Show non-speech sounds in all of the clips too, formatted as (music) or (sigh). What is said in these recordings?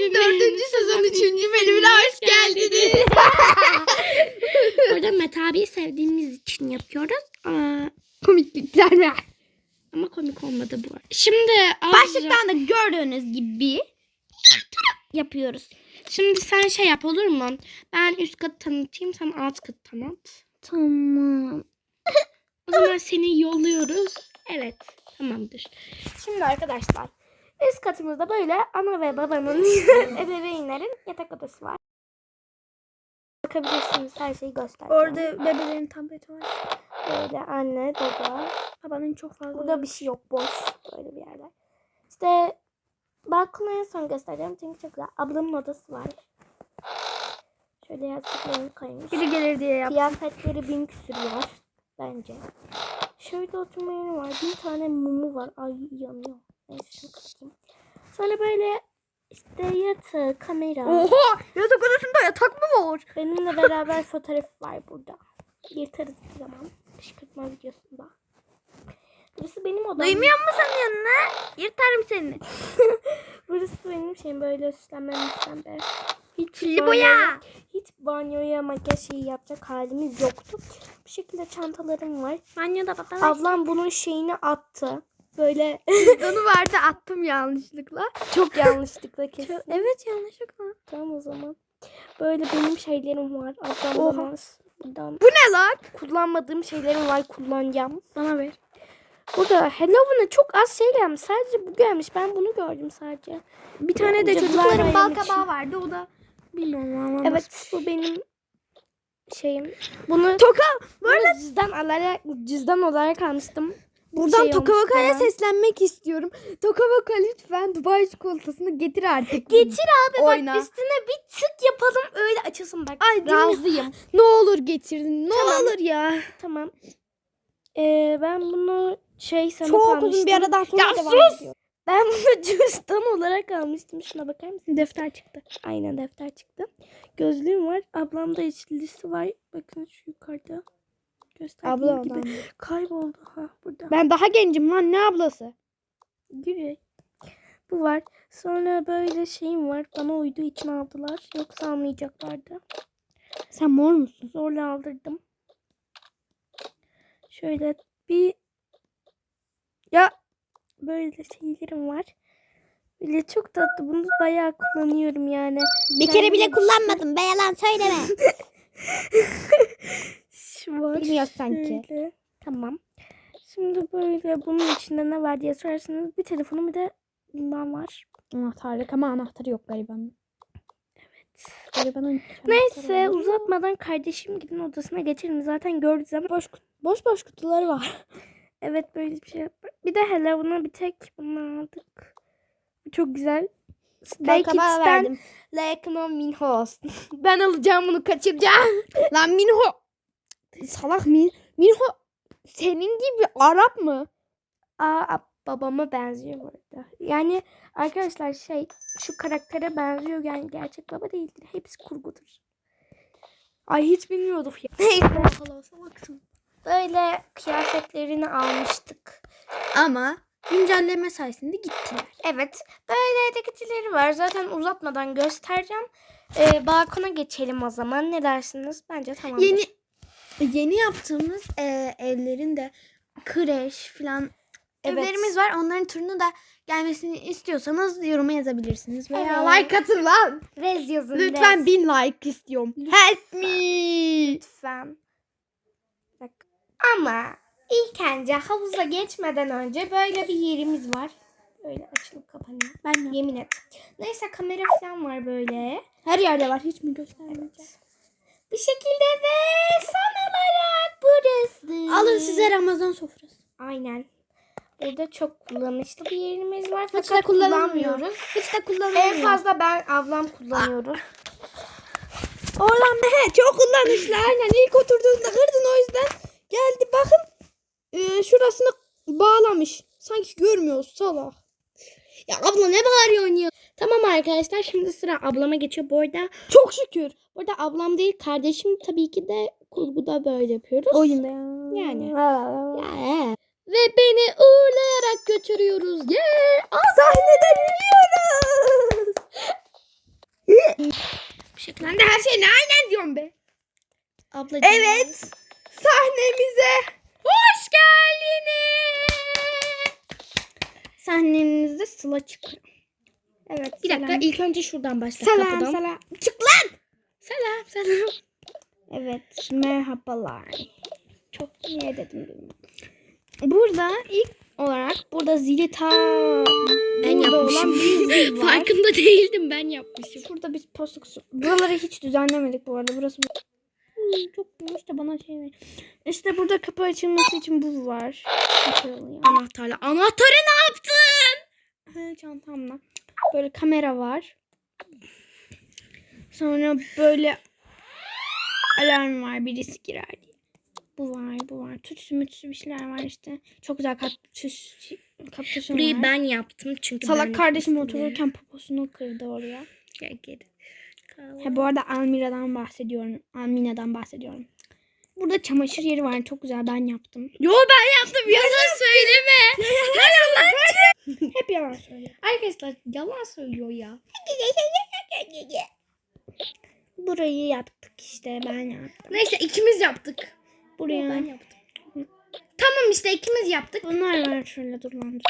Dördüncü sezon üçüncü bölümüne hoş geldiniz. Burada (laughs) Mete abiyi sevdiğimiz için yapıyoruz. Aa, Komiklikler mi? ama komik olmadı bu. Şimdi Başlıktan da gördüğünüz gibi yapıyoruz. Şimdi sen şey yap olur mu? Ben üst katı tanıtayım sen alt katı tanıt. Tamam. O zaman seni yolluyoruz. Evet tamamdır. Şimdi arkadaşlar üst katımızda böyle ana ve babanın (laughs) ebeveynlerin yatak odası var. Bakabilirsiniz her şeyi göstereceğim. Orada bebelerin tableti var. Böyle anne baba. Babanın çok fazla. Burada bir şey yok boş böyle bir yerler. İşte balkonu en son göstereceğim çünkü çok güzel. Ablamın odası var. Şöyle yastıklarını koymuş. biri gelir diye yap. Kıyafetleri bin küsür var bence. Şöyle oturma yeri var. Bir tane mumu var. Ay yanıyor. Şunu kapatayım. Sonra böyle işte yatağı, kamera. Oha! Yatak odasında yatak mı var? Benimle beraber (laughs) fotoğraf var burada. Yırtarız bir zaman. Kışkırtma videosunda. Burası benim odam. Duymuyor musun yanına? Yırtarım seni. (laughs) Burası benim şeyim böyle süslenmem süslenme. Hiç Kirli boya. Hiç banyoya makyaj şeyi yapacak halimiz yoktu. Bu şekilde çantalarım var. Banyoda baba. Ablam bunun şeyini attı. Böyle Onu vardı attım yanlışlıkla. çok (laughs) yanlışlıkla kesin. Evet yanlışlıkla. Tamam o zaman. Böyle benim şeylerim var. Ablamdan Oha. az. Buradan Bu ne lan? kullanmadığım şeylerim var kullanacağım. Bana ver. Burada Halloween'a çok az şey gelmiş. Sadece bu gelmiş. Ben bunu gördüm sadece. Bir tane de çocukların bal kabağı vardı. O da bilmiyorum ama. Evet bu benim şeyim. Bunu Toka. Böyle cüzdan olarak cüzdan olarak almıştım. Buradan Şey Toka olmuş Vaka'ya falan. seslenmek istiyorum. Toka Vaka lütfen Dubai çikolatasını getir artık. Getir abi Oyna. bak üstüne bir tık yapalım öyle açılsın bak. Ay, razıyım. (laughs) Ne olur getirin. Ne Tamam. olur ya. Tamam. Ee, ben bunu şey sanıp Çok almıştım. uzun bir aradan sonra Ya devam sus! ediyor. Ben bunu (laughs) cüzdan olarak almıştım. Şuna bakar mısın? Defter çıktı. Aynen defter çıktı. Gözlüğüm var. Ablamda içlisi var. Bakın şu yukarıda. Gösterdiğim Abla gibi. adam. Kayboldu. Ha burada. Ben daha gencim lan ne ablası? Yürü. Bu var. Sonra böyle şeyim var. Bana uyduğu için aldılar. Yoksa almayacaklardı. Sen mor musun? Zorla aldırdım. Şöyle bir ya böyle şeylerim var. Böyle çok tatlı. Bunu bayağı kullanıyorum yani. Bir kere bile kullanmadım. Be yalan söyleme. (laughs) Şu var. Bilmiyoruz sanki. Şöyle. Tamam. Şimdi böyle bunun içinde ne var diye sorarsanız bir telefonum bir de bundan var. Anahtarlık ama anahtarı yok garibanın. Evet. Garibanın Neyse uzatmadan kardeşim gidin odasına geçelim. Zaten gördük ama boş, boş boş kutuları var. (laughs) Evet böyle bir şey. Bir de Hello'na bir tek bunu aldık. Bu çok güzel. Stray Kids'ten verdim. Lekno Minhos. (laughs) ben alacağım bunu kaçıracağım. Lan Minho. Salak Min. Minho senin gibi Arap mı? Aa babama benziyor bu arada. Yani arkadaşlar şey şu karaktere benziyor yani gerçek baba değildir. Hepsi kurgudur. Ay hiç bilmiyorduk ya. Böyle kıyafetlerini almıştık. Ama güncelleme sayesinde gittiler. Evet. Böyle etiketleri var. Zaten uzatmadan göstereceğim. Ee, balkona geçelim o zaman. Ne dersiniz? Bence tamam. Yeni yeni yaptığımız e, evlerin de kreş falan Evet. evlerimiz var. Onların turunu da gelmesini istiyorsanız yoruma yazabilirsiniz. Veya Evet. like atın lan. Rez yazın. Lütfen rez. bin like istiyorum. Help me. Lütfen. Bak. Ama ilk önce havuza geçmeden önce böyle bir yerimiz var. Böyle açılıp kapanıyor. Ben Yemin et. Neyse kamera falan var böyle. Her yerde var. Hiç mi göstermeyeceğim? Bir şekilde ve son olarak size Ramazan sofrası. Aynen. Burada çok kullanışlı bir yerimiz var. Hiç de Fakat kullanılmıyor. kullanmıyoruz. Hiç de kullanılmıyor. En fazla ben ablam kullanıyoruz. Oğlan he çok kullanışlı aynen ilk oturduğunda kırdın o yüzden geldi bakın e, şurasını bağlamış sanki görmüyoruz salak. Ya abla ne bağırıyorsun ya? tamam arkadaşlar şimdi sıra ablama geçiyor. Bu arada, Çok şükür. bu arada ablam değil kardeşim tabii ki de kurguda böyle yapıyoruz. Oyunda ya. Yani. Ve beni uğurlayarak götürüyoruz. Yeah! Sahneden yürüyoruz. Şıklandı her şey ne aynen diyorum be. Ablacığım. Evet. Sahnemize. Hoş geldiniz. Sahnemizde Sıla çıkıyor. Evet. Bir dakika ilk önce şuradan başla selam, kapıdan. Selam selam. Çık lan. Selam selam. Evet merhabalar. Çok niye dedim bilmiyorum. Burada ilk olarak burada zili ta Ben burada olan yapmışım. bir zil var. (laughs) Farkında değildim ben yapmışım. Şurada biz postuk su- Buraları hiç düzenlemedik bu arada. Burası Hmm, çok de bana şey ver. İşte burada kapı açılması için bu var. Anahtarla. Anahtarı ne yaptın? Ha, çantamla. Böyle kamera var. Sonra böyle alarm var birisi girer diye. Bu var, bu var. Tütsü mütsü bir şeyler var işte. Çok güzel kaktüs, kaktüsüm Burayı var. ben yaptım çünkü Salak ben kardeşim diye. otururken poposunu kırdı oraya. Gel geri. Ha, bu arada Almira'dan bahsediyorum. Almina'dan bahsediyorum. Burada çamaşır yeri var. Çok güzel. Ben yaptım. Yo ben yaptım yalan söyleme. Hep yalan söylüyor. Arkadaşlar yalan söylüyor ya. Burayı yaptık işte. Ben yaptım. Neyse ikimiz yaptık. Buraya. Ben yaptım. Tamam işte ikimiz yaptık. Bunlar var şöyle dur lan.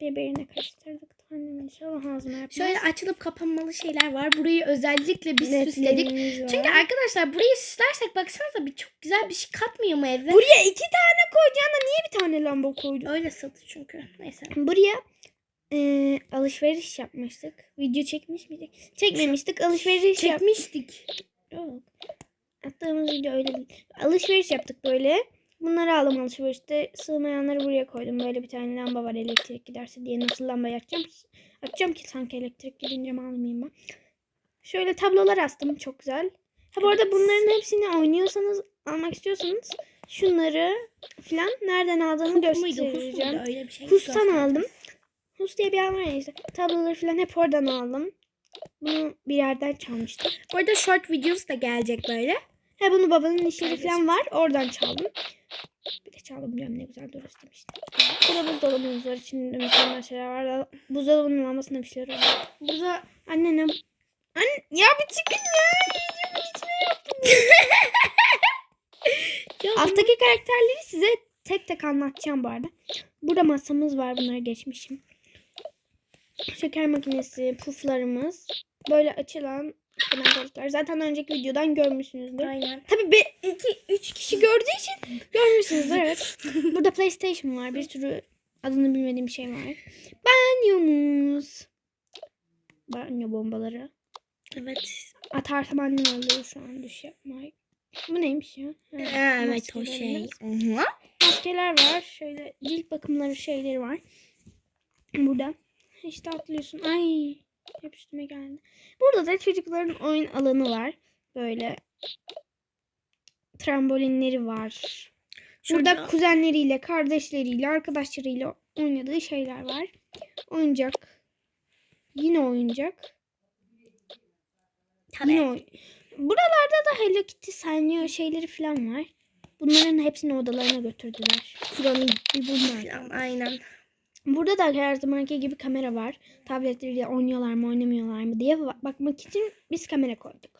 Birbirine karıştırdık. Annem inşallah ağzıma yapmaz. Şöyle açılıp kapanmalı şeyler var. Burayı özellikle biz süsledik. Ledlerimiz var. Çünkü arkadaşlar burayı süslersek baksanıza bir çok güzel bir şey katmıyor mu eve? Buraya iki tane koyacağına niye bir tane lamba koydun? Öyle satı çünkü. Neyse. Buraya e, alışveriş yapmıştık. Video çekmiş miydik? Çekmemiştik. Alışveriş yap- Çekmiştik. Yok. Attığımız video öyle. Alışveriş yaptık böyle. Bunları aldım alışverişte. Sığmayanları buraya koydum. Böyle bir tane lamba var elektrik giderse diye. Nasıl lamba yakacağım? Açacağım ki sanki elektrik gidince mi almayayım ben. Şöyle tablolar astım. Çok güzel. Ha bu arada bunların hepsini oynuyorsanız almak istiyorsanız şunları filan nereden aldığımı Hus muydu? Hus göstereceğim. muydu? Öyle bir şey. Hus'tan gösterdi. aldım. Hus diye bir yer var ya işte. Tabloları filan hep oradan aldım. Bunu bir yerden çalmıştım. Bu arada short videos da gelecek böyle. He bunu babanın işleri falan var. Oradan çaldım. Bir de çaldım diyorum ne güzel doğru demiştim. Burada buzdolabımız var. İçinde mükemmel şeyler var. Buzdolabının lambasında bir şeyler oluyor. Burada annenem. Anne ya bir çıkın ya. Yiyeceğimin içine yaptım. (laughs) Ya Alttaki karakterleri size tek tek anlatacağım bu arada. Burada masamız var. Bunları geçmişim. Şeker makinesi, puflarımız. Böyle açılan karakterler. Zaten önceki videodan görmüşsünüzdür. Aynen. Tabii 2-3 kişi gördüğü için görmüşsünüzdür evet. (laughs) Burada PlayStation var. Bir sürü adını bilmediğim şey var. Banyomuz. Banyo bombaları. Evet. Atarsam annem alıyor şu an düş yapmayı. Bu neymiş ya? Ha, Ha, evet o şey. Hı-hı. Maskeler var. Şöyle cilt bakımları şeyleri var. Burada. İşte atlıyorsun. Ay. Hep üstüme geldi. Burada da çocukların oyun alanı var. Böyle trambolinleri var. Burada Şurada- kuzenleriyle, kardeşleriyle, arkadaşlarıyla oynadığı şeyler var. Oyuncak. Yine oyuncak. Tabii. Yine oy- Buralarda da Hello Kitty Sanyo şeyleri falan var. Bunların hepsini odalarına götürdüler. Kur'an'ı bunlar. Falan, Aynen. Burada da her zamanki gibi kamera var. Tabletleriyle oynuyorlar mı oynamıyorlar mı diye ba- bakmak için biz kamera koyduk.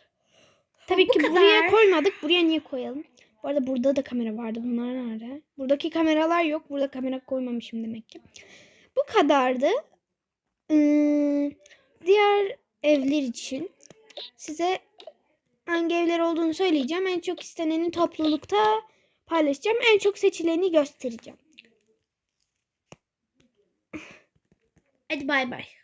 Tabii bu ki kadar. buraya koymadık. Buraya niye koyalım? Bu arada burada da kamera vardı. Bunlar nerede? Buradaki kameralar yok. Burada kamera koymamışım demek ki. Bu kadardı. Ee, diğer evler için size hangi evler olduğunu söyleyeceğim. En çok isteneni toplulukta paylaşacağım. En çok seçileni göstereceğim. Hadi bay bay.